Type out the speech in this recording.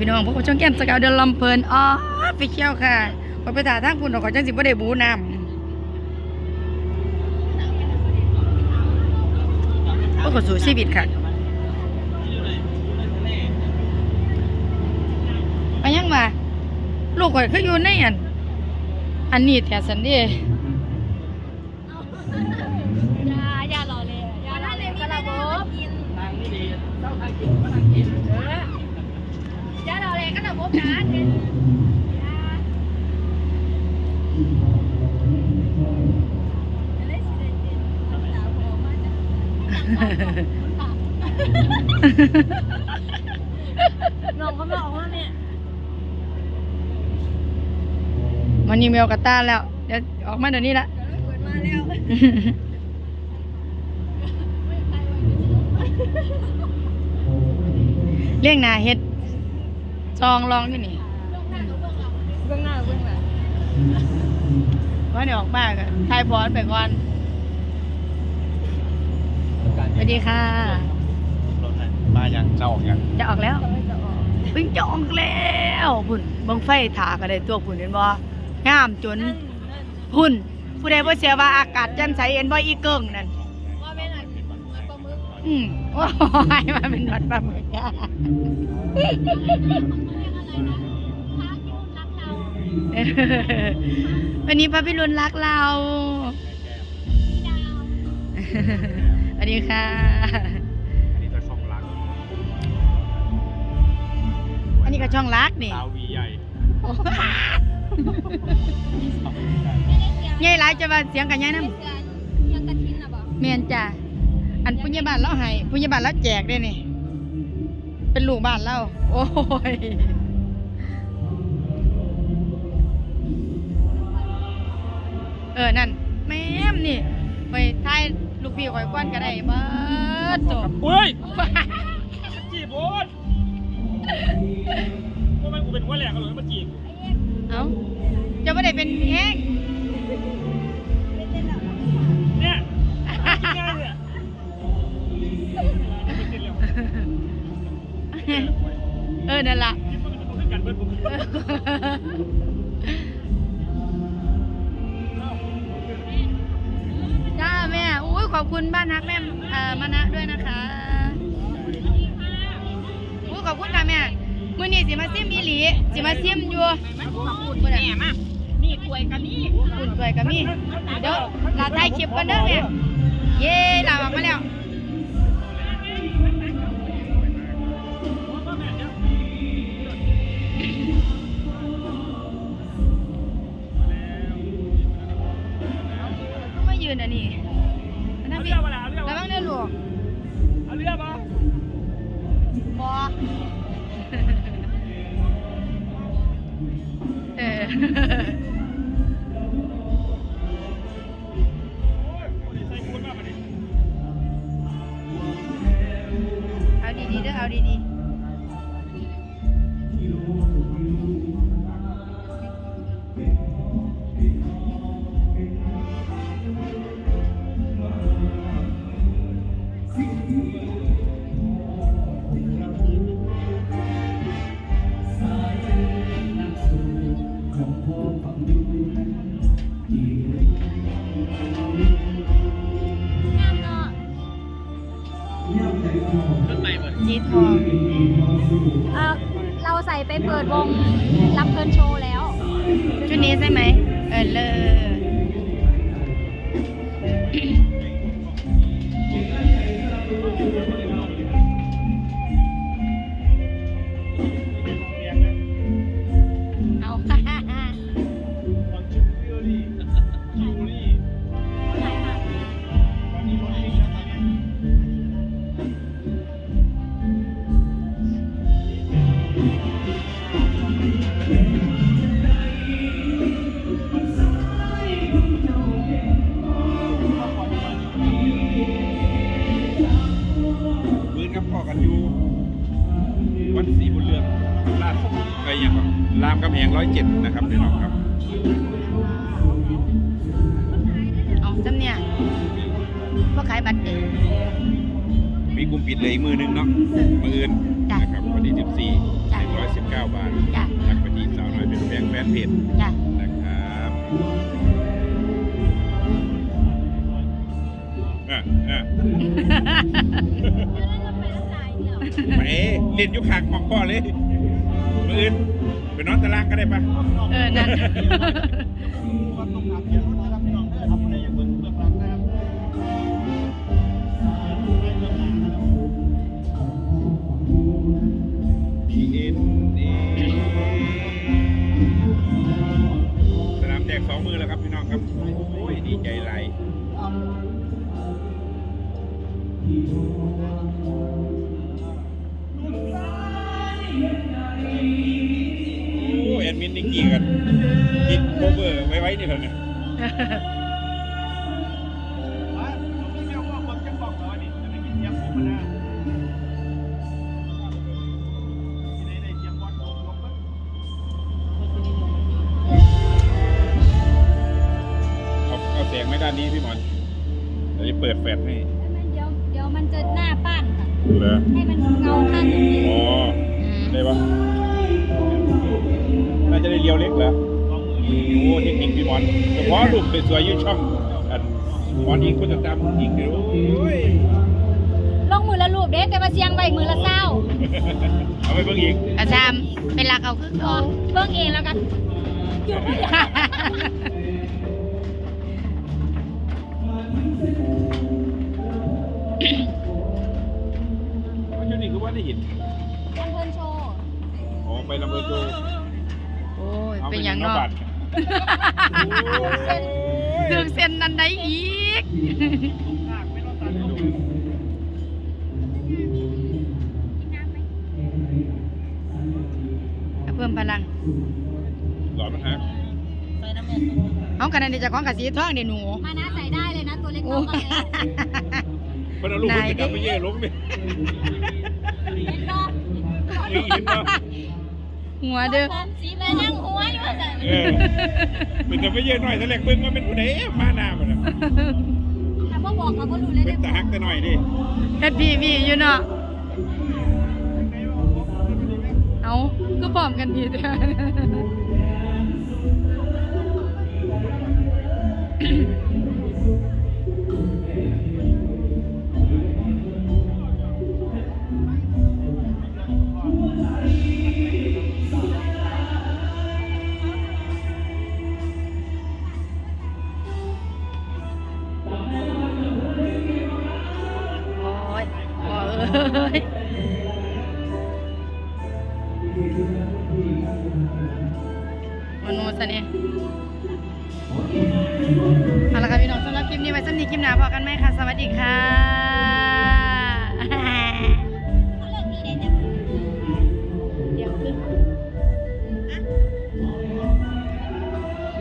พี่น้องพวกเขาช่องแก้มสกาวเดินลำเพลินอ๋อไปเที่ยวค่ะพอไปถ่ายทางคุณดอกขอจังสิบ่ได้บูนำพวกเขาสู่ชีวิตค่ะไปยังมาลูกข่อยคืออยู่ในอัน อันนี้แถสันดี ยาอย่ารอเลยอย่ารอเลยกระบบ นางนี่ดีเจ้าทางกินก็ทางกินเออ อย่ารอเลยกระบบ นะเด็ดน้องเขามาออกมาเนี่ยมันยิงเมลกาตาแล้ว เดี๋ยวออกมาเดี๋ยวนี้ละเปิดมาแล้วเลี้ยงหนาเฮ็ดจ องลองอยู่นี่เบื้องหน้าเบื้องหลังว่าเดี๋ยวออกมากันทายพอดไปก่อนสวัสดีค่ะมาอย่างเจ้าออกอย่างจะออกแล้วเพิ่งจะออกแล้วพุ่นเบังไฟถากันเลยตัวพุ่นเห็นบ่งามจนพุ่นผู้ใดบ่เสียว่าอากาศจันใสเห็นบ่อีเกิงนั่น อืมโอ้ยมันเป็นหนวดปลาหมึกอะเออวันนี้พระพิรุณรักเรา สวัสดีค่ะ อันนี้จะช่องรักอันนี้ก็ช่องรักนี่สาววีใหญ่ใหญ่หลายจะว่าเสียงกันใหญ่นำยังกระทินอะบ่แม่นจ้ะ อันปุญญาบาลเราให้ปุญญาบาลเราแจกได้นี่ เป็นลูกบ้านเราโอ้ยเออ นั่น แม่มนี่ไปทายลูกพี่ข่อยก้อนก็ได้เบิดจบเฮ้ยจีบโอ๊ตทำไมกูเป็นหัวแหลกกันเลยมาจีบ เอ้าจะไม่ได้เป็นแฮก นั่นล่ะคิดว่ามันจะต้องขึ้นกันเบิร์ดผมจ้าแม่อุ้ยขอบคุณบ้านฮักแม่เอ่อมานะด้วยนะคะอุ้ยขอบคุณค่ะแม่มื้อนี้สิมาซิมอีหลีสิมาซิมอยู่แม่มานี่กล้วยกันนี่อุ่นด้วยกับมี่เดี๋ยวลาถ่ายคลิปกันเด้อแม่เย้ลาออกมาแล้ว ยืนอันนี้อันนั่เอานเรืพี่อมาแล้วเอาเรือระมาวังเด้อลูกเอาเรือมาบอเออใส่คุณมาปะเนี่ยเอาดีๆเด้อเอาดีๆ สีทองเออเราใส่ไปเปิดวงรับเพลินโชว์แล้ว ชุดนี้ใช่ไหม เออเลอ กับพ่อกันอยู่วัดศรีบุญเรืองลาดไอ้ยังแบบรามกำแหงร้อยเจ็ดนะครับพี่น้องครับเอาจำเนี่ยว่าขายบัตรเองมีกลุ่มปิดเลยอีกมือหนึงเนาะมืออื่นจ้ะนะครับวันที่14จ้ะ119บาทจ้ะทักไปที่สาวน้อยเป็นแฟนแฟนเพจจ้ะนะครับอะอะ ไปเล่นอยุคขางของพ่อเลยมืออื่นไปนอนตารางก็ได้ปะเออนั่น ดีเอ็นเอสนามแจกสองมือแล้วครับพี่น้องครับ โอ้ยดีใจไรโนนิกกี้กันกินโคเวอร์ไว้ไว้นี่เถอะเนี่ยเอาเอาแสงไม่ด้านนี้พี่หมอนเดี๋ยวจะเปิดแฟลชให้ เดี๋ยวเดี๋ยวมันจะหน้าป้านค่ะเหรอให้มันเงาข้างตรงนี้ อ๋อ เรียวเล็กเหรอโอ้เทคนิคพี่หมอนเฉพาะรูปสวยๆอยุ่ช่องอันหมอนอิงคุณจะตามอีกเดี๋ยวโอ้ยลงมือละรูปเด้แต่ว่าเสียงไว้มือละเศร้า เอาไปเบิ่งอีกกระซามเป็นหลักเอาคืออ๋อเขาเบิ่งเองแล้วกันอยู่ไม่ได้ว่าชุดนี้คือว่าได้เห็นลำเพลินโชว์อ๋อไปลำเบอร์โจโอ้ ยเอาเป็นหหยังน้าเนาะบัตรถึงเส้นนั้นได้อีกกินน้ำไหมเพิ่มพลังหลอดมันหักเอากันนี่เจะของกะสีทองเดี๋ยวหนู มานะใส่ได้เลยนะตัวเล็กโอ้น้องกันแล้วเพิ่นเอาลูกเพิ่นจะกลับไปเย่ลงเนี่ยเล็กน้องนี่เห็นปะ หัวเด้อผมสีแม่ยังหัวอยู่ว่าแต่เออเป็นแต่ไปเย่หน่อยแต่แรกเบิ่งว่าเป็นผู้ใดมาหน้ามันน่ะถ้าพ่อบอกเขาก็รู้เลยเป็ได้นแต่ฮักแต่หน่อยดิเฮ็ดพี่พี่อยู่เนาะเอาก็พร้อมกันดีเด้อ ย มโนซะนี่ยเอาละค่ะพี่น้องสำหรับคลิปนี้ไว้สำหรับคลิปหน้าพอกันไหมคะสวัสดีค่ะ